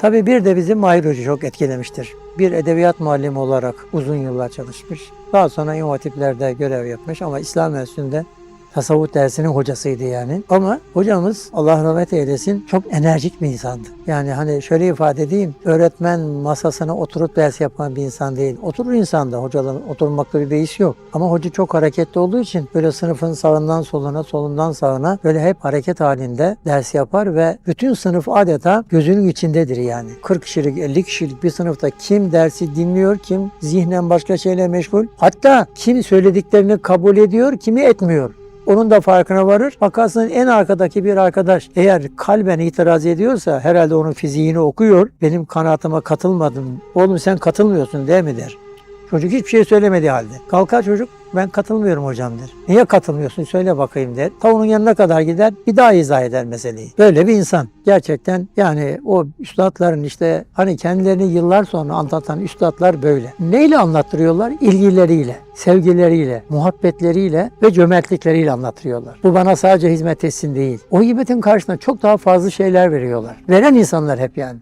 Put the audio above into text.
Tabii bir de bizim Mahir Hoca çok etkilemiştir. Bir edebiyat muallimi olarak uzun yıllar çalışmış. Daha sonra İmam görev yapmış ama İslam Enstitüsü'nde tasavvuf dersinin hocasıydı yani. Ama hocamız Allah rahmet eylesin çok enerjik bir insandı. Yani hani şöyle ifade edeyim, öğretmen masasına oturup ders yapan bir insan değil. Oturur insan da hocaların oturmakta bir beis yok. Ama hoca çok hareketli olduğu için böyle sınıfın sağından soluna, solundan sağına böyle hep hareket halinde ders yapar ve bütün sınıf adeta gözünün içindedir yani. 40 kişilik, 50 kişilik bir sınıfta kim dersi dinliyor, kim zihnen başka şeyle meşgul. Hatta kim söylediklerini kabul ediyor, kimi etmiyor. Onun da farkına varır. Bakarsın en arkadaki bir arkadaş eğer kalben itiraz ediyorsa herhalde onun fiziğini okuyor. Benim kanaatıma katılmadın. Oğlum sen katılmıyorsun değil mi der. Çocuk hiçbir şey söylemediği halde. Kalkar çocuk ben katılmıyorum hocam der. Niye katılmıyorsun söyle bakayım der. Ta onun yanına kadar gider bir daha izah eder meseleyi. Böyle bir insan. Gerçekten yani o üstadların işte hani kendilerini yıllar sonra anlatan üstadlar böyle. Neyle anlattırıyorlar? İlgileriyle, sevgileriyle, muhabbetleriyle ve cömertlikleriyle anlattırıyorlar. Bu bana sadece hizmet etsin değil. O hizmetin karşısında çok daha fazla şeyler veriyorlar. Veren insanlar hep yani.